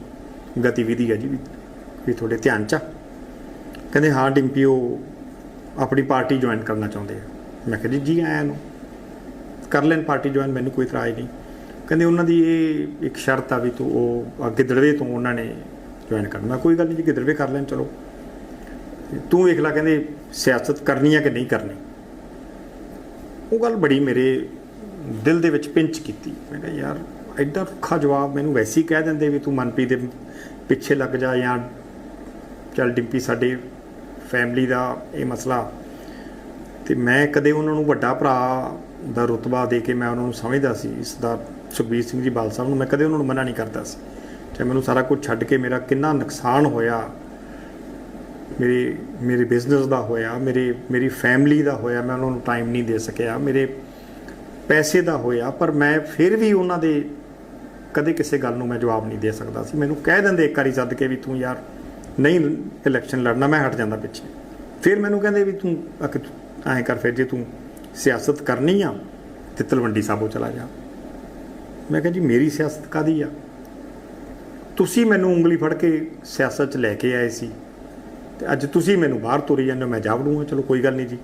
ਗਤੀਵਿਧੀ ਹੈ ਜੀ ਵੀ ਵੀ ਤੁਹਾਡੇ ਧਿਆਨ ਚ ਆ? ਕਹਿੰਦੇ, ਹਾਂ, ਡਿੰਪੀ, ਉਹ ਆਪਣੀ ਪਾਰਟੀ ਜੁਆਇਨ ਕਰਨਾ ਚਾਹੁੰਦੇ ਆ। ਮੈਂ ਕਿਹਾ ਜੀ ਜੀ ਆਇਆਂ ਨੂੰ। ਕਰ ਲੈਣ ਪਾਰਟੀ ਜੁਆਇਨ, ਮੈਨੂੰ ਕੋਈ ਇਤਰਾਜ਼ ਨਹੀਂ। ਕਹਿੰਦੇ ਉਹਨਾਂ ਦੀ ਇਹ ਇੱਕ ਸ਼ਰਤ ਆ ਵੀ ਤੂੰ ਉਹ ਗਿੱਦੜਵੇ ਤੋਂ ਉਹਨਾਂ ਨੇ ਜੁਆਇਨ ਕਰਨਾ। ਮੈਂ ਕੋਈ ਗੱਲ ਨਹੀਂ ਜੀ, ਗਿੱਦੜਵੇ ਕਰ ਲੈਣ, ਚਲੋ। ਤੂੰ ਵੇਖ ਲੈ, ਕਹਿੰਦੇ ਸਿਆਸਤ ਕਰਨੀ ਆ ਕਿ ਨਹੀਂ ਕਰਨੀ। ਉਹ ਗੱਲ ਬੜੀ ਮੇਰੇ ਦਿਲ ਦੇ ਵਿੱਚ ਪਿੰਚ ਕੀਤੀ। ਮੈਂ ਕਿਹਾ ਯਾਰ, ਐਡਾ ਰੁੱਖਾ ਜਵਾਬ ਮੈਨੂੰ ਵੈਸੇ ਹੀ ਕਹਿ ਦਿੰਦੇ ਵੀ ਤੂੰ ਮਨਪ੍ਰੀਤ ਦੇ ਪਿੱਛੇ ਲੱਗ ਜਾ ਜਾਂ ਚੱਲ ਡਿੰਪੀ ਸਾਡੇ ਫੈਮਿਲੀ ਦਾ ਇਹ ਮਸਲਾ। ਤੇ ਮੈਂ ਕਦੇ ਉਹਨਾਂ ਨੂੰ ਵੱਡਾ ਭਰਾ ਦਾ ਰੁਤਬਾ ਦੇ ਕੇ ਮੈਂ ਉਹਨਾਂ ਨੂੰ ਸਮਝਦਾ ਸੀ। ਇਸ ਦਾ ਸੁਖਬੀਰ ਸਿੰਘ ਜੀ ਬਾਲ ਸਾਹਿਬ ਨੂੰ ਮੈਂ ਕਦੇ ਉਹਨਾਂ ਨੂੰ ਮਨਾ ਨਹੀਂ ਕਰਦਾ ਸੀ। ਚਾਹੇ ਮੈਨੂੰ ਸਾਰਾ ਕੁਝ ਛੱਡ ਕੇ ਮੇਰਾ ਕਿੰਨਾ ਨੁਕਸਾਨ ਹੋਇਆ, ਮੇਰੇ ਮੇਰੇ ਬਿਜ਼ਨਸ ਦਾ ਹੋਇਆ, ਮੇਰੇ, ਮੇਰੀ ਫੈਮਿਲੀ ਦਾ ਹੋਇਆ, ਮੈਂ ਉਹਨਾਂ ਨੂੰ ਟਾਈਮ ਨਹੀਂ ਦੇ ਸਕਿਆ, ਮੇਰੇ ਪੈਸੇ ਦਾ ਹੋਇਆ, ਪਰ ਮੈਂ ਫਿਰ ਵੀ ਉਹਨਾਂ ਦੇ ਕਦੇ ਕਿਸੇ ਗੱਲ ਨੂੰ ਮੈਂ ਜਵਾਬ ਨਹੀਂ ਦੇ ਸਕਦਾ ਸੀ। ਮੈਨੂੰ ਕਹਿ ਦਿੰਦੇ ਇੱਕ ਵਾਰੀ ਸੱਦ ਕੇ ਵੀ ਤੂੰ ਯਾਰ ਨਹੀਂ ਇਲੈਕਸ਼ਨ ਲੜਨਾ, ਮੈਂ ਹਟ ਜਾਂਦਾ ਪਿੱਛੇ। ਫਿਰ ਮੈਨੂੰ ਕਹਿੰਦੇ ਵੀ ਤੂੰ ਅਕ, ਐਂ ਕਰ ਫਿਰ, ਜੇ ਤੂੰ ਸਿਆਸਤ ਕਰਨੀ ਆ, ਤੇ ਤਲਵੰਡੀ ਸਾਬੋ ਚਲਾ ਜਾ। ਮੈਂ ਕਿਹਾ ਜੀ, ਮੇਰੀ ਸਿਆਸਤ ਕਾਦੀ ਆ? ਤੁਸੀਂ ਮੈਨੂੰ ਉਂਗਲੀ ਫੜ ਕੇ ਸਿਆਸਤ 'ਚ ਲੈ ਕੇ ਆਏ ਸੀ। ਤੇ ਅੱਜ ਤੁਸੀਂ ਮੈਨੂੰ ਬਾਹਰ ਤੋਰੀ ਜਾਂਦੇ ਹੋ, ਮੈਂ ਜਾ ਵੜੂੰਗਾ। ਚਲੋ, ਕੋਈ ਗੱਲ ਨਹੀਂ ਜੀ।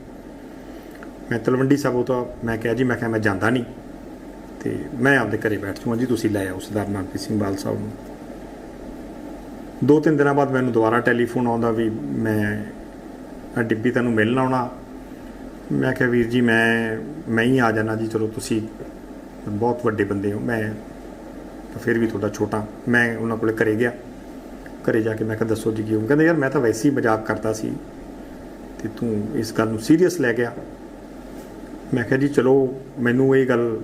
ਮੈਂ ਤਲਵੰਡੀ ਸਾਬੋ ਤੋਂ, ਮੈਂ ਕਿਹਾ ਜੀ, ਮੈਂ ਕਿਹਾ ਮੈਂ ਜਾਂਦਾ ਨਹੀਂ। ਤੇ ਮੈਂ ਆਪਦੇ ਘਰੇ ਬੈਠ ਜਾਊਂਗਾ ਜੀ, ਤੁਸੀਂ ਲੈ ਆਓ ਸਰਦਾਰ ਮਨਪ੍ਰੀਤ ਸਿੰਘ ਬਾਲ ਸਾਹਿਬ ਨੂੰ। ਦੋ ਤਿੰਨ ਦਿਨਾਂ ਬਾਅਦ ਮੈਨੂੰ ਦੁਬਾਰਾ ਟੈਲੀਫੋਨ ਆਉਂਦਾ ਵੀ ਮੈਂ ਡਿੱਬੀ ਤੈਨੂੰ ਮਿਲਣ ਆਉਣਾ। ਮੈਂ ਕਿਹਾ, ਵੀਰ ਜੀ, ਮੈਂ ਮੈਂ ਹੀ ਆ ਜਾਣਾ ਜੀ। ਚਲੋ, ਤੁਸੀਂ ਬਹੁਤ ਵੱਡੇ ਬੰਦੇ ਹੋ। ਮੈਂ ਤਾਂ ਫਿਰ ਵੀ ਤੁਹਾਡਾ ਛੋਟਾ। ਮੈਂ ਉਹਨਾਂ ਕੋਲੇ ਘਰੇ ਗਿਆ। ਘਰੇ ਜਾ ਕੇ ਮੈਂ ਕਿਹਾ, ਦੱਸੋ ਜੀ ਕਿਉਂ ਕਹਿੰਦੇ, ਯਾਰ, ਮੈਂ ਤਾਂ ਵੈਸੇ ਹੀ ਮਜ਼ਾਕ ਕਰਦਾ ਸੀ ਤੇ ਤੂੰ ਇਸ ਗੱਲ ਨੂੰ ਸੀਰੀਅਸ ਲੈ ਗਿਆ। ਮੈਂ ਕਿਹਾ, ਜੀ, ਚਲੋ, ਮੈਨੂੰ ਇਹ ਗੱਲ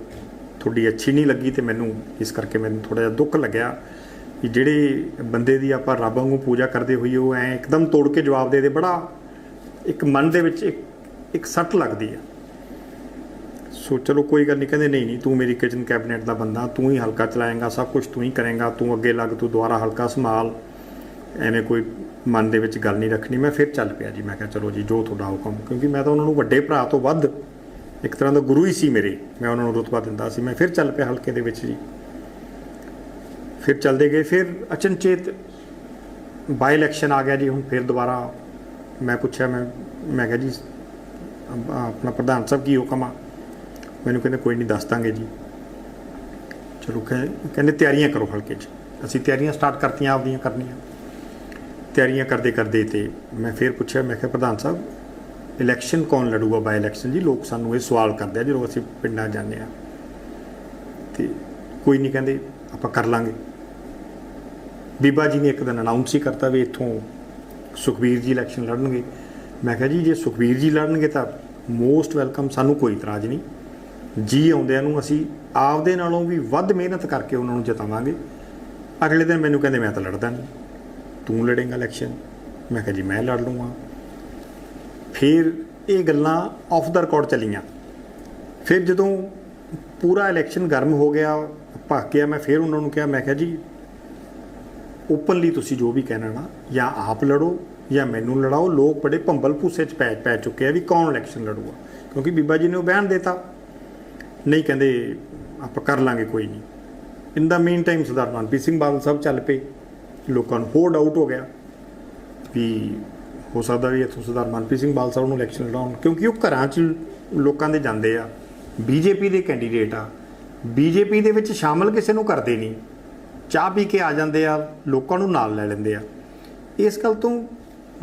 ਤੁਹਾਡੀ ਅੱਛੀ ਨਹੀਂ ਲੱਗੀ ਤੇ ਮੈਨੂੰ ਇਸ ਕਰਕੇ ਮੈਨੂੰ ਥੋੜਾ ਜਿਹਾ ਦੁੱਖ ਲੱਗਿਆ। ਕਿ ਜਿਹੜੇ ਬੰਦੇ ਦੀ ਆਪਾਂ ਰੱਬ ਵਾਂਗੂ ਪੂਜਾ ਕਰਦੇ ਹੋਈਏ, ਉਹ ਐ ਇੱਕਦਮ ਤੋੜ ਕੇ ਜਵਾਬ ਦੇ ਦੇ। ਬੜਾ ਇੱਕ ਮਨ ਦੇ ਵਿੱਚ ਇੱਕ ਇੱਕ ਸੱਟ ਲੱਗਦੀ ਆ। ਸੋ ਚਲੋ ਕੋਈ ਗੱਲ ਨਹੀਂ ਕਹਿੰਦੇ ਨਹੀਂ ਨਹੀਂ, ਤੂੰ ਮੇਰੀ ਕਿਚਨ ਕੈਬਨਿਟ ਦਾ ਬੰਦਾ, ਤੂੰ ਹੀ ਹਲਕਾ ਚਲਾਏਗਾ, ਸਭ ਕੁਝ ਤੂੰ ਹੀ ਕਰੇਗਾ, ਤੂੰ ਅੱਗੇ ਲੱਗ, ਤੂੰ ਦੁਬਾਰਾ ਹਲਕਾ ਸੰਭਾਲ। ਐਵੇਂ ਕੋਈ ਮਨ ਦੇ ਵਿੱਚ ਗੱਲ ਨਹੀਂ ਰੱਖਣੀ। ਮੈਂ ਫਿਰ ਚੱਲ ਪਿਆ ਜੀ, ਮੈਂ ਕਿਹਾ ਚਲੋ ਜੀ, ਜੋ ਤੁਹਾਡਾ ਹੁਕਮ, ਕਿਉਂਕਿ ਮੈਂ ਤਾਂ ਉਹਨਾਂ ਨੂੰ ਵੱਡੇ ਭਰਾ ਤੋਂ ਵੱਧ ਇੱਕ ਤਰ੍ਹਾਂ ਦਾ ਗੁਰੂ ਹੀ ਸੀ ਮੇਰੇ। ਮੈਂ ਉਹਨਾਂ ਨੂੰ ਰੁਤਬਾ ਦਿੰਦਾ ਸੀ, ਮੈਂ ਫਿਰ ਚੱਲ ਪਿਆ ਹਲਕੇ ਦੇ ਵਿੱਚ ਜੀ। ਫਿਰ ਚੱਲਦੇ ਗਏ, ਫਿਰ ਅਚਨਚੇਤ ਬਾਈ ਇਲੈਕਸ਼ਨ ਆ ਗਿਆ ਜੀ, ਹੁਣ ਫਿਰ ਦੁਬਾਰਾ ਮੈਂ ਪੁੱਛਿਆ, ਮੈਂ ਮੈਂ ਕਿਹਾ ਜੀ ਆਪਣਾ ਪ੍ਰਧਾਨ ਸਾਹਿਬ ਕੀ ਹੁਕਮ ਆ? ਮੈਨੂੰ ਕਹਿੰਦੇ ਕੋਈ ਨਹੀਂ, ਦੱਸ ਦਾਂਗੇ ਜੀ। ਚਲੋ ਕਹਿ- ਕਹਿੰਦੇ ਤਿਆਰੀਆਂ ਕਰੋ ਹਲਕੇ 'ਚ। ਅਸੀਂ ਤਿਆਰੀਆਂ ਸਟਾਰਟ ਕਰਤੀਆਂ, ਆਪਦੀਆਂ ਕਰਨੀਆਂ। ਤਿਆਰੀਆਂ ਕਰਦੇ ਕਰਦੇ ਤੇ ਮੈਂ ਫਿਰ ਪੁੱਛਿਆ, ਮੈਂ ਕਿਹਾ ਪ੍ਰਧਾਨ ਸਾਹਿਬ ਇਲੈਕਸ਼ਨ ਕੌਣ ਲੜੂਗਾ ਬਾਈ ਇਲੈਕਸ਼ਨ ਜੀ? ਲੋਕ ਸਾਨੂੰ ਇਹ ਸਵਾਲ ਕਰਦੇ ਆ, ਜਦੋਂ ਅਸੀਂ ਪਿੰਡਾਂ ਜਾਂਦੇ ਆ। ਤੇ ਕੋਈ ਨਹੀਂ ਕਹਿੰਦੇ, ਆਪਾਂ ਕਰ ਲਾਂਗੇ। ਬੀਬਾ ਜੀ ਨੇ ਇੱਕ ਦਿਨ ਅਨਾਉਂਸ ਹੀ ਕਰਤਾ ਵੀ ਇੱਥੋਂ ਸੁਖਬੀਰ ਜੀ ਇਲੈਕਸ਼ਨ ਲੜਨਗੇ। ਮੈਂ ਕਿਹਾ ਜੀ, ਜੇ ਸੁਖਬੀਰ ਜੀ ਲੜਨਗੇ ਤਾਂ ਮੋਸਟ ਵੈਲਕਮ ਸਾਨੂੰ ਕੋਈ ਇਤਰਾਜ਼ ਨਹੀਂ। ਜੀ ਆਉਂਦਿਆਂ ਨੂੰ ਅਸੀਂ ਆਪਦੇ ਨਾਲੋਂ ਵੀ ਵੱਧ ਮਿਹਨਤ ਕਰਕੇ ਉਹਨਾਂ ਨੂੰ ਜਿਤਾਵਾਂਗੇ। ਅਗਲੇ ਦਿਨ ਮੈਨੂੰ ਕਹਿੰਦੇ, ਮੈਂ ਤਾਂ ਲੜਦਾ ਨਹੀਂ। ਤੂੰ ਲੜੇਂਗਾ ਇਲੈਕਸ਼ਨ ਮੈਂ ਕਿਹਾ ਜੀ, ਮੈਂ ਲੜ ਲੂੰਗਾ ਫਿਰ ਇਹ ਗੱਲਾਂ ਆਫ ਦਾ ਰਿਕਾਰਡ ਚੱਲੀਆਂ। ਫਿਰ ਜਦੋਂ ਪੂਰਾ ਇਲੈਕਸ਼ਨ ਗਰਮ ਹੋ ਗਿਆ ਭੱਕ ਗਿਆ, ਮੈਂ ਫਿਰ ਉਹਨਾਂ ਨੂੰ ਕਿਹਾ, ਮੈਂ ਕਿਹਾ ਜੀ ਓਪਨਲੀ ਤੁਸੀਂ ਜੋ ਵੀ ਕਹਿਣਾ ਨਾ, ਜਾਂ ਆਪ ਲੜੋ, ਜਾਂ ਮੈਨੂੰ ਲੜਾਓ, ਲੋਕ ਬੜੇ ਭੰਬਲ ਭੂਸੇ ਚ ਪੈ ਪੈ ਚੁੱਕੇ ਆ ਵੀ ਕੌਣ ਇਲੈਕਸ਼ਨ ਲੜੂਗਾ। ਕਿਉਂਕਿ ਬੀਬਾ ਜੀ ਨੇ ਉਹ ਬਿਆਨ ਦਿੱਤਾ। ਨਹੀਂ ਕਹਿੰਦੇ ਆਪਾਂ ਕਰ ਲਾਂਗੇ, ਕੋਈ ਨਹੀਂ। In the meantime Sardar Manpreet Singh Badal Sahib ਚੱਲ ਪਏ। ਲੋਕਾਂ ਨੂੰ ਹੋਰ ਡਾਊਟ ਹੋ ਗਿਆ ਵੀ ਹੋ ਸਕਦਾ ਵੀ ਇੱਥੋਂ ਸਰਦਾਰ ਮਨਪ੍ਰੀਤ ਸਿੰਘ ਬਾਦਲ ਸਾਹਿਬ ਨੂੰ ਇਲੈਕਸ਼ਨ ਲੜਾਉਣ। ਕਿਉਂਕਿ ਉਹ ਘਰਾਂ 'ਚ ਲੋਕਾਂ ਦੇ ਜਾਂਦੇ ਆ। ਬੀਜੇਪੀ ਦੇ ਕੈਂਡੀਡੇਟ ਆ। ਬੀਜੇਪੀ ਦੇ ਵਿੱਚ ਸ਼ਾਮਲ ਕਿਸੇ ਨੂੰ ਕਰਦੇ ਨਹੀਂ। ਚਾਹ ਪੀ ਕੇ ਆ ਜਾਂਦੇ ਆ, ਲੋਕਾਂ ਨੂੰ ਨਾਲ ਲੈ ਲੈਂਦੇ ਆ। ਇਸ ਗੱਲ ਤੋਂ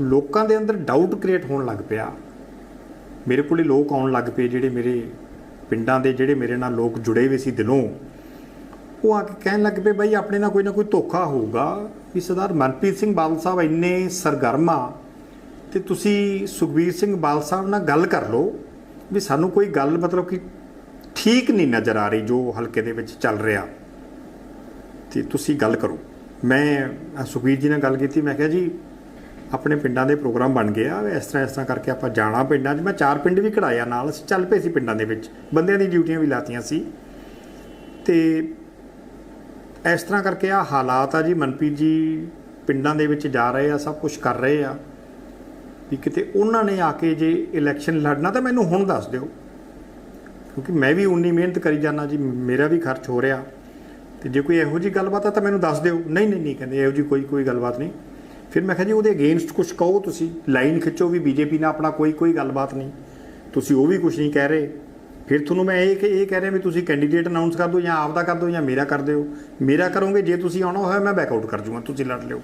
ਲੋਕਾਂ ਦੇ ਅੰਦਰ ਡਾਊਟ ਕ੍ਰੀਏਟ ਹੋਣ ਲੱਗ ਪਿਆ। ਮੇਰੇ ਕੋਲੇ ਲੋਕ ਆਉਣ ਲੱਗ ਪਏ, ਜਿਹੜੇ ਮੇਰੇ ਪਿੰਡਾਂ ਦੇ, ਜਿਹੜੇ ਮੇਰੇ ਨਾਲ ਲੋਕ ਜੁੜੇ ਹੋਏ ਸੀ ਦਿਲੋਂ। ਉਹ ਆ ਕੇ ਕਹਿਣ ਲੱਗ ਪਏ, ਬਾਈ, ਆਪਣੇ ਨਾਲ ਕੋਈ ਨਾ ਕੋਈ ਧੋਖਾ ਹੋਊਗਾ। ਵੀ ਸਰਦਾਰ ਮਨਪ੍ਰੀਤ ਸਿੰਘ ਬਾਦਲ ਸਾਹਿਬ ਇੰਨੇ ਸਰਗਰਮ ਆ ਤੇ ਤੁਸੀਂ ਸੁਖਬੀਰ ਸਿੰਘ ਬਾਦਲ ਸਾਹਿਬ ਨਾਲ ਗੱਲ ਕਰ ਲਓ। ਵੀ ਸਾਨੂੰ ਕੋਈ ਗੱਲ ਮਤਲਬ ਕਿ ਠੀਕ ਨਹੀਂ ਨਜ਼ਰ ਆ ਰਹੀ ਜੋ ਹਲਕੇ ਦੇ ਵਿੱਚ ਚੱਲ ਰਿਹਾ। ਤੇ ਤੁਸੀਂ ਗੱਲ ਕਰੋ। ਮੈਂ ਅ, ਸੁਖਬੀਰ ਜੀ ਨਾਲ ਗੱਲ ਕੀਤੀ ਮੈਂ ਕਿਹਾ ਜੀ ਆਪਣੇ ਪਿੰਡਾਂ ਦੇ ਪ੍ਰੋਗਰਾਮ ਬਣ ਗਏ ਆ ਇਸ ਤਰ੍ਹਾਂ ਇਸ ਤਰ੍ਹਾਂ ਕਰਕੇ ਆਪਾਂ ਜਾਣਾ ਪਿੰਡਾਂ 'ਚ। ਮੈਂ ਚਾਰ ਪਿੰਡ ਵੀ ਕਢਾਇਆ ਨਾਲ ਅਸੀਂ ਚੱਲ ਪਏ ਸੀ ਪਿੰਡਾਂ ਦੇ ਵਿੱਚ। ਬੰਦਿਆਂ ਦੀ ਡਿਊਟੀਆਂ ਵੀ ਲਾਤੀਆਂ ਸੀ। ਤੇ ਇਸ ਤਰ੍ਹਾਂ ਕਰਕੇ ਆ ਹਾਲਾਤ ਆ ਜੀ। ਮਨਪ੍ਰੀਤ ਜੀ ਪਿੰਡਾਂ ਦੇ ਵਿੱਚ ਜਾ ਰਹੇ ਆ ਸਭ ਕੁਝ ਕਰ ਰਹੇ ਆ। ਵੀ ਕਿਤੇ ਉਹਨਾਂ ਨੇ ਆ ਕੇ ਜੇ ਇਲੈਕਸ਼ਨ ਲੜਨਾ ਤਾਂ ਮੈਨੂੰ ਹੁਣ ਦੱਸ ਦਿਓ। ਕਿਉਂਕਿ ਮੈਂ ਵੀ ਉਨੀ ਮਿਹਨਤ ਕਰੀ ਜਾਣਾ ਜੀ। ਮੇਰਾ ਵੀ ਖਰਚ ਹੋ ਰਿਹਾ। ਤੇ ਜੇ ਕੋਈ ਇਹੋ ਜੀ ਗੱਲਬਾਤ ਆ ਤਾਂ ਮੈਨੂੰ ਦੱਸ ਦਿਓ। ਨਹੀਂ ਨਹੀਂ ਨਹੀਂ ਕਹਿੰਦੇ ਇਹੋ ਜੀ ਕੋਈ ਕੋਈ ਗੱਲਬਾਤ ਨਹੀਂ। ਫਿਰ ਮੈਂ ਕਿਹਾ ਜੀ, ਉਹਦੇ ਅਗੇਂਸਟ ਕੁਝ ਕਹੋ ਤੁਸੀਂ। ਲਾਈਨ ਖਿੱਚੋ ਵੀ ਬੀਜੇਪੀ ਨਾਲ ਆਪਣਾ ਕੋਈ ਕੋਈ ਗੱਲਬਾਤ ਨਹੀਂ। ਤੁਸੀਂ ਉਹ ਵੀ ਕੁਝ ਨਹੀਂ ਕਹਿ ਰਹੇ। ਫਿਰ ਤੁਹਾਨੂੰ ਮੈਂ ਇਹ ਇਹ ਕਹਿ ਰਿਹਾ ਵੀ ਤੁਸੀਂ ਕੈਂਡੀਡੇਟ ਅਨਾਉਂਸ ਕਰ ਦਿਓ ਜਾਂ ਆਪ ਦਾ ਕਰ ਦਿਓ ਜਾਂ ਮੇਰਾ ਕਰ ਦਿਓ। ਮੇਰਾ ਕਰੋਗੇ, ਜੇ ਤੁਸੀਂ ਆਉਣਾ ਹੋਇਆ ਮੈਂ ਬੈਕ ਆਊਟ ਕਰ ਜੂਗਾ, ਤੁਸੀਂ ਲੜ ਲਿਓ।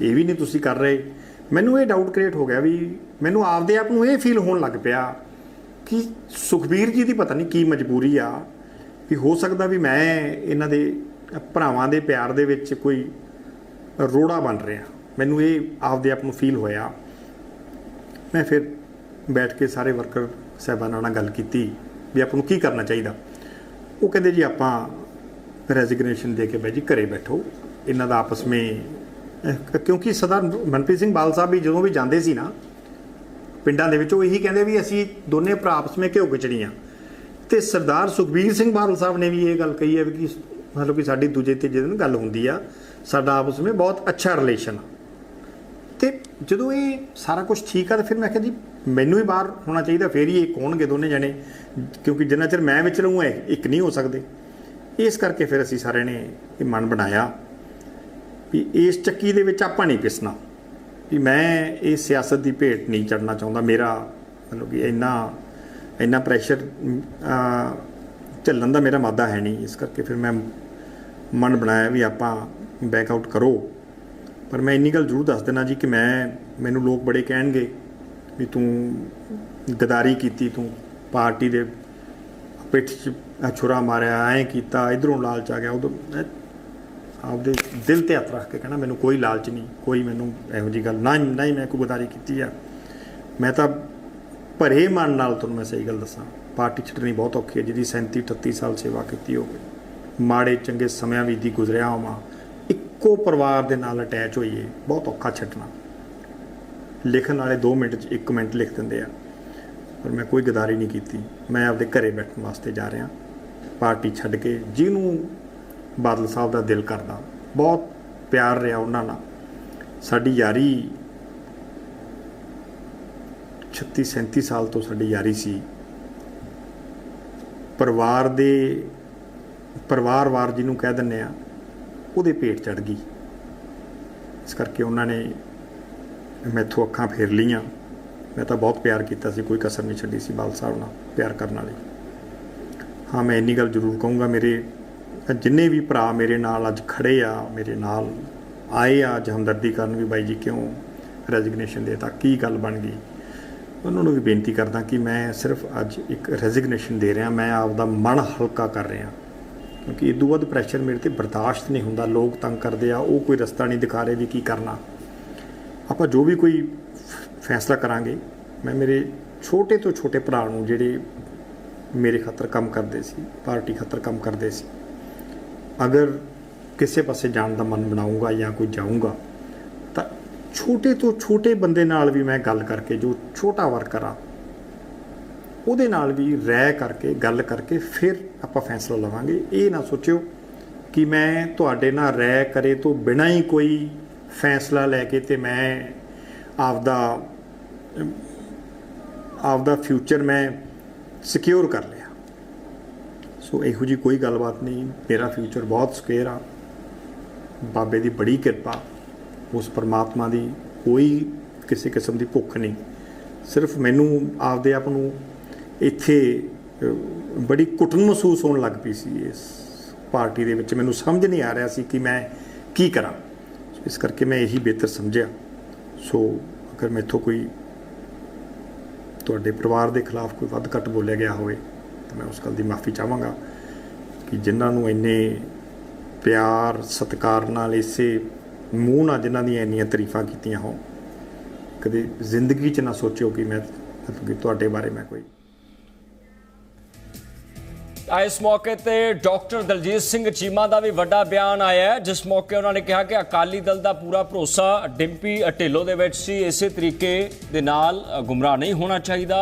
ਇਹ ਵੀ ਨਹੀਂ ਤੁਸੀਂ ਕਰ ਰਹੇ। ਮੈਨੂੰ ਇਹ ਡਾਊਟ ਕ੍ਰੀਏਟ ਹੋ ਗਿਆ ਵੀ ਮੈਨੂੰ ਆਪਦੇ ਆਪ ਨੂੰ ਇਹ ਫੀਲ ਹੋਣ ਲੱਗ ਪਿਆ ਕਿ ਸੁਖਬੀਰ ਜੀ ਦੀ ਪਤਾ ਨਹੀਂ ਕੀ ਮਜਬੂਰੀ ਆ, ਵੀ ਹੋ ਸਕਦਾ ਵੀ ਮੈਂ ਇਹਨਾਂ ਦੇ ਭਰਾਵਾਂ ਦੇ ਪਿਆਰ ਦੇ ਵਿੱਚ ਕੋਈ ਰੋੜਾ ਬਣ ਰਿਹਾ। ਮੈਨੂੰ ਇਹ ਆਪਦੇ ਆਪ ਨੂੰ ਫੀਲ ਹੋਇਆ। ਮੈਂ ਫਿਰ ਬੈਠ ਕੇ ਸਾਰੇ ਵਰਕਰ ਸਾਹਿਬਾਨਾਂ ਨਾਲ ਗੱਲ ਕੀਤੀ ਵੀ ਆਪਾਂ ਨੂੰ ਕੀ ਕਰਨਾ ਚਾਹੀਦਾ। ਉਹ ਕਹਿੰਦੇ ਜੀ ਆਪਾਂ ਰੈਜ਼ਿਗਨੇਸ਼ਨ ਦੇ ਕੇ ਬਾਈ ਜੀ, ਘਰੇ ਬੈਠੋ। ਇਹਨਾਂ ਦਾ ਆਪਸ ਵਿੱਚ ਕਿਉਂਕਿ ਸਰਦਾਰ ਮਨਪ੍ਰੀਤ ਸਿੰਘ ਬਾਲ ਸਾਹਿਬ ਵੀ ਜਦੋਂ ਵੀ ਜਾਂਦੇ ਸੀ ਨਾ, ਪਿੰਡਾਂ ਦੇ ਵਿੱਚ ਉਹ ਇਹੀ ਕਹਿੰਦੇ ਵੀ ਅਸੀਂ ਦੋਨੇ ਭਰਾ ਆਪਸ ਵਿੱਚ ਘਿਓ ਖਿਚੜੀਆਂ ਤੇ ਸਰਦਾਰ ਸੁਖਬੀਰ ਸਿੰਘ ਬਾਦਲ ਸਾਹਿਬ ਨੇ ਵੀ ਇਹ ਗੱਲ ਕਹੀ ਹੈ ਵੀ ਕਿ ਮਤਲਬ ਕਿ ਸਾਡੀ ਦੂਜੇ ਤੀਜੇ ਦਿਨ ਗੱਲ ਹੁੰਦੀ ਆ, ਸਾਡਾ ਆਪਸ ਵਿੱਚ ਬਹੁਤ ਅੱਛਾ ਰਿਲੇਸ਼ਨ ਆ। ਤੇ ਜਦੋਂ ਇਹ ਸਾਰਾ ਕੁਝ ਠੀਕ ਆ, ਤਾਂ ਫਿਰ ਮੈਂ ਕਿਹਾ ਜੀ, ਮੈਨੂੰ ਹੀ ਬਾਹਰ ਹੋਣਾ ਚਾਹੀਦਾ, ਫੇਰ ਹੀ ਇਹ ਹੋਣਗੇ ਦੋਨੇ ਜਣੇ, ਕਿਉਂਕਿ ਜਿੰਨਾ ਚਿਰ ਮੈਂ ਵਿੱਚ ਰਹੂੰਗਾ ਇੱਕ ਨਹੀਂ ਹੋ ਸਕਦੇ। ਇਸ ਕਰਕੇ ਫਿਰ ਅਸੀਂ ਸਾਰਿਆਂ ਨੇ ਇਹ ਮਨ ਬਣਾਇਆ ਵੀ ਇਸ ਚੱਕੀ ਦੇ ਵਿੱਚ ਆਪਾਂ ਨਹੀਂ ਪਿਸਣਾ, ਵੀ ਮੈਂ ਇਹ ਸਿਆਸਤ ਦੀ ਭੇਟ ਨਹੀਂ ਚੜਨਾ ਚਾਹੁੰਦਾ। ਮੇਰਾ ਮਤਲਬ ਕਿ ਇੰਨਾ ਇੰਨਾ ਪ੍ਰੈਸ਼ਰ ਝੱਲਣ ਦਾ ਮੇਰਾ ਮਾਦਾ ਹੈ ਨਹੀਂ। ਇਸ ਕਰਕੇ ਫਿਰ ਮੈਂ ਮਨ ਬਣਾਇਆ ਵੀ ਆਪਾਂ ਬੈਕ ਆਊਟ ਕਰੋ। ਪਰ ਮੈਂ ਇੰਨੀ ਗੱਲ ਜ਼ਰੂਰ ਦੱਸ ਦੇਣਾ ਜੀ ਕਿ ਮੈਂ, ਮੈਨੂੰ ਲੋਕ ਬੜੇ ਕਹਿਣਗੇ ਵੀ ਤੂੰ ਗਦਾਰੀ ਕੀਤੀ, ਤੂੰ ਪਾਰਟੀ ਦੇ ਪਿੱਠ 'ਚ ਛੁਰਾ ਮਾਰਿਆ, ਐਂ ਕੀਤਾ, ਇਧਰੋਂ ਲਾਲਚ ਆ ਗਿਆ, ਉਦੋਂ ਆਪਦੇ ਦਿਲ ਤੇ ਹੱਥ ਰੱਖ ਕੇ ਕਹਿਣਾ, ਮੈਨੂੰ ਕੋਈ ਲਾਲਚ ਨਹੀਂ, ਕੋਈ ਮੈਨੂੰ ਇਹੋ ਜੀ ਗੱਲ ਨਾ ਨਾ ਹੀ ਮੈਂ ਕੋਈ ਗਦਾਰੀ ਕੀਤੀ ਆ। ਮੈਂ ਤਾਂ ਭਰੇ ਮਨ ਨਾਲ ਤੁਹਾਨੂੰ ਮੈਂ ਸਹੀ ਗੱਲ ਦੱਸਾਂ। ਪਾਰਟੀ ਛੱਡਣੀ ਬਹੁਤ ਔਖੀ ਹੈ, ਜਿਹਦੀ 37 38 ਸਾਲ ਸੇਵਾ ਕੀਤੀ ਹੋਵੇ। ਮਾੜੇ ਚੰਗੇ ਸਮਿਆਂ ਵਿੱਚ ਦੀ ਗੁਜ਼ਰਿਆ ਹੋਵਾਂ, ਇੱਕੋ ਪਰਿਵਾਰ ਦੇ ਨਾਲ ਅਟੈਚ ਹੋਈਏ, ਬਹੁਤ ਔਖਾ ਛੱਡਣਾ। ਲਿਖਣ ਵਾਲੇ 2 ਮਿੰਟ 'ਚ 1 ਮਿੰਟ ਲਿਖ ਦਿੰਦੇ ਆ, ਪਰ ਮੈਂ ਕੋਈ ਗਦਾਰੀ ਨਹੀਂ ਕੀਤੀ। ਮੈਂ ਆਪਦੇ ਘਰੇ ਬੈਠਣ ਵਾਸਤੇ ਜਾ ਰਿਹਾ, ਪਾਰਟੀ ਛੱਡ ਕੇ, ਜਿਹਨੂੰ ਬਾਦਲ ਸਾਹਿਬ ਦਾ ਦਿਲ ਕਰਦਾ। ਬਹੁਤ ਪਿਆਰ ਰਿਹਾ ਉਹਨਾਂ ਨਾਲ। ਸਾਡੀ ਯਾਰੀ 36 37 ਸਾਲ ਤੋਂ ਸਾਡੀ ਯਾਰੀ ਸੀ। ਪਰਿਵਾਰ ਦੇ ਪਰਿਵਾਰਵਾਰ ਜਿਹਨੂੰ ਕਹਿ ਦਿੰਨੇ ਆ, ਉਹਦੇ ਪੇਟ ਚੜ ਗਈ। ਇਸ ਕਰਕੇ ਉਹਨਾਂ ਨੇ ਮੈਥੋਂ ਅੱਖਾਂ ਫੇਰ ਲੀਆਂ ਮੈਂ ਤਾਂ ਬਹੁਤ ਪਿਆਰ ਕੀਤਾ ਸੀ, ਕੋਈ ਕਸਰ ਨਹੀਂ ਛੱਡੀ ਸੀ ਬਾਲ ਸਾਹਿਬ ਨਾਲ ਪਿਆਰ ਕਰਨ ਵਾਲੀ। ਹਾਂ, ਮੈਂ ਇੰਨੀ ਗੱਲ ਜ਼ਰੂਰ ਕਹੂੰਗਾ, ਮੇਰੇ ਜਿੰਨੇ ਵੀ ਭਰਾ ਮੇਰੇ ਨਾਲ ਅੱਜ ਖੜੇ ਆ, ਮੇਰੇ ਨਾਲ ਆਏ ਆ ਅੱਜ ਹਮਦਰਦੀ ਕਰਨ ਵੀ ਬਾਈ ਜੀ ਕਿਉਂ ਰੈਜ਼ਿਗਨੇਸ਼ਨ ਦੇਤਾ, ਕੀ ਗੱਲ ਬਣ ਗਈ? ਉਹਨਾਂ ਨੂੰ ਵੀ ਬੇਨਤੀ ਕਰਦਾ ਕਿ ਮੈਂ ਸਿਰਫ ਅੱਜ ਇੱਕ ਰੈਜ਼ਿਗਨੇਸ਼ਨ ਦੇ ਰਿਹਾ, ਮੈਂ ਆਪ ਦਾ ਮਨ ਹਲਕਾ ਕਰ ਰਿਹਾ। ਕਿਉਂਕਿ ਇਹ ਤੋਂ ਵੱਧ ਪ੍ਰੈਸ਼ਰ ਮੇਰੇ ਤੇ ਬਰਦਾਸ਼ਤ ਨਹੀਂ ਹੁੰਦਾ, ਲੋਕ ਤੰਗ ਕਰਦੇ ਆ, ਉਹ ਕੋਈ ਰਸਤਾ ਨਹੀਂ ਦਿਖਾ ਰਹੇ ਵੀ ਕੀ ਕਰਨਾ। ਆਪਾਂ ਜੋ ਵੀ ਕੋਈ ਫੈਸਲਾ ਕਰਾਂਗੇ, ਮੈਂ ਮੇਰੇ ਛੋਟੇ ਤੋਂ ਛੋਟੇ ਭਰਾ ਨੂੰ ਜਿਹੜੇ ਮੇਰੇ ਖਾਤਰ ਕੰਮ ਕਰਦੇ ਸੀ, ਪਾਰਟੀ ਖਾਤਰ ਕੰਮ ਕਰਦੇ ਸੀ, ਅਗਰ ਕਿਸੇ ਪਾਸੇ ਜਾਣ ਦਾ ਮਨ ਬਣਾਉਂਗਾ ਜਾਂ ਕੋਈ ਜਾਊਂਗਾ ਛੋਟੇ ਤੋਂ ਛੋਟੇ ਬੰਦੇ ਨਾਲ ਵੀ ਮੈਂ ਗੱਲ ਕਰਕੇ, ਜੋ ਛੋਟਾ ਵਰਕਰ ਆ, ਉਹਦੇ ਨਾਲ ਵੀ ਰਹਿ ਕਰਕੇ, ਗੱਲ ਕਰਕੇ ਫਿਰ ਆਪਾਂ ਫੈਸਲਾ ਲਵਾਂਗੇ। ਇਹ ਨਾ ਸੋਚਿਓ ਕਿ ਮੈਂ ਤੁਹਾਡੇ ਨਾਲ ਰਹਿ ਕਰੇ ਤੋਂ ਬਿਨਾਂ ਹੀ ਕੋਈ ਫੈਸਲਾ ਲੈ ਕੇ ਤੇ ਮੈਂ ਆਪਦਾ ਆਪਦਾ ਫਿਊਚਰ ਮੈਂ ਸਿਕਿਉਰ ਕਰ ਲਿਆ। ਸੋ ਇਹੋ ਜੀ ਕੋਈ ਗੱਲਬਾਤ ਨਹੀਂ। ਮੇਰਾ ਫਿਊਚਰ ਬਹੁਤ ਸਿਕਿਉਰ ਆ। ਬਾਬੇ ਦੀ ਬੜੀ ਕਿਰਪਾ। ਉਸ ਪਰਮਾਤਮਾ ਦੀ ਕੋਈ ਕਿਸੇ ਕਿਸਮ ਦੀ ਭੁੱਖ ਨਹੀਂ। ਸਿਰਫ ਮੈਨੂੰ ਆਪਦੇ ਆਪ ਨੂੰ ਇੱਥੇ ਬੜੀ ਕੁੱਟਣ ਮਹਿਸੂਸ ਹੋਣ ਲੱਗ ਪਈ ਸੀ ਇਸ ਪਾਰਟੀ ਦੇ ਵਿੱਚ। ਮੈਨੂੰ ਸਮਝ ਨਹੀਂ ਆ ਰਿਹਾ ਸੀ ਕਿ ਮੈਂ ਕੀ ਕਰਾਂ। ਇਸ ਕਰਕੇ ਮੈਂ ਇਹੀ ਬਿਹਤਰ ਸਮਝਿਆ। ਸੋ ਅਗਰ ਮੈਥੋਂ ਕੋਈ ਤੁਹਾਡੇ ਪਰਿਵਾਰ ਦੇ ਖਿਲਾਫ ਕੋਈ ਵੱਧ ਘੱਟ ਬੋਲਿਆ ਗਿਆ ਹੋਵੇ, ਤਾਂ ਮੈਂ ਉਸ ਗੱਲ ਦੀ ਮਾਫੀ ਚਾਹਾਂਗਾ ਕਿ ਜਿਨ੍ਹਾਂ ਨੂੰ ਇੰਨੇ ਪਿਆਰ, ਸਤਿਕਾਰ ਨਾਲ ਇਸੇ ਮੂੰਹ ਨਾਲ ਜਿਨ੍ਹਾਂ ਦੀਆਂ ਇੰਨੀਆਂ ਤਾਰੀਫਾਂ ਕੀਤੀਆਂ ਹੋ ਕਦੇ ਜ਼ਿੰਦਗੀ 'ਚ ਨਾ ਸੋਚਿਓ ਕਿ ਮੈਂ ਕਿ ਤੁਹਾਡੇ ਬਾਰੇ ਮੈਂ ਕੋਈ ਇਸ ਮੌਕੇ ਤੇ ਡਾਕਟਰ ਦਲਜੀਤ ਸਿੰਘ ਚੀਮਾ ਦਾ ਵੀ ਵੱਡਾ ਬਿਆਨ ਆਇਆ ਹੈ, ਜਿਸ ਮੌਕੇ ਉਹਨਾਂ ਨੇ ਕਿਹਾ ਕਿ ਅਕਾਲੀ ਦਲ ਦਾ ਪੂਰਾ ਭਰੋਸਾ ਡਿੰਪੀ ਢਿੱਲੋਂ ਦੇ ਵਿੱਚ ਸੀ, ਇਸੇ ਤਰੀਕੇ ਦੇ ਨਾਲ ਗੁੰਮਰਾਹ ਨਹੀਂ ਹੋਣਾ ਚਾਹੀਦਾ।